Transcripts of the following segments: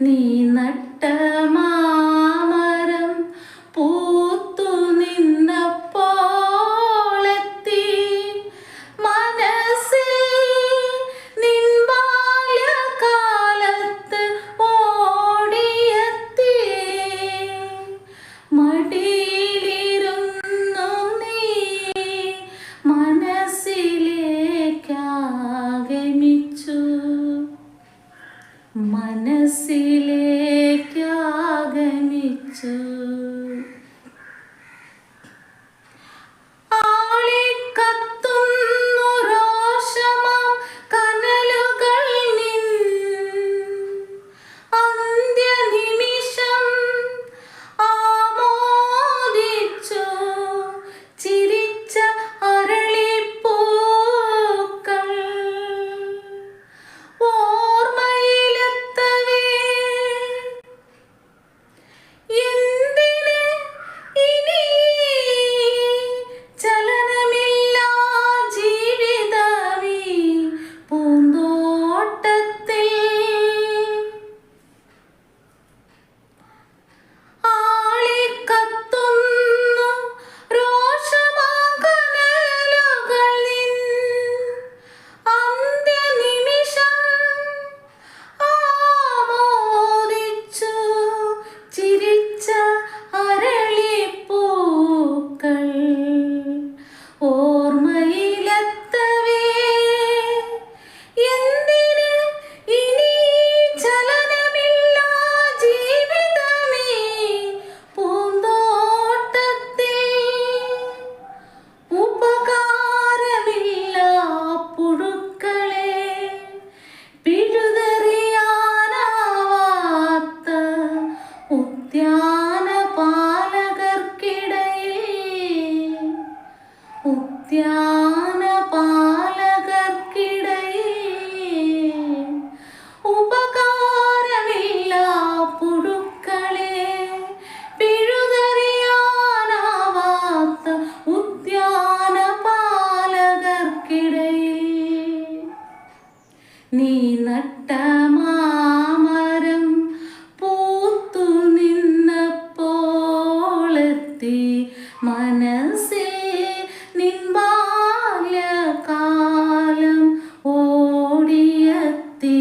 Please. മനസ്സിലേക്കാഗമിച്ചു നിർത്തി മനസ്സിൽ നിൻബാല്യകാലം ഓടിയത്തി.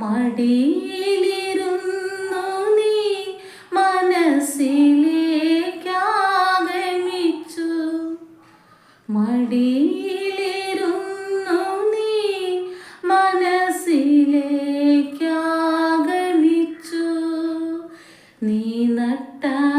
മടിയിലിരുന്നു നീ മനസ്സിലേക്കാഗമിച്ചു മടിയിൽ നീ നത്താ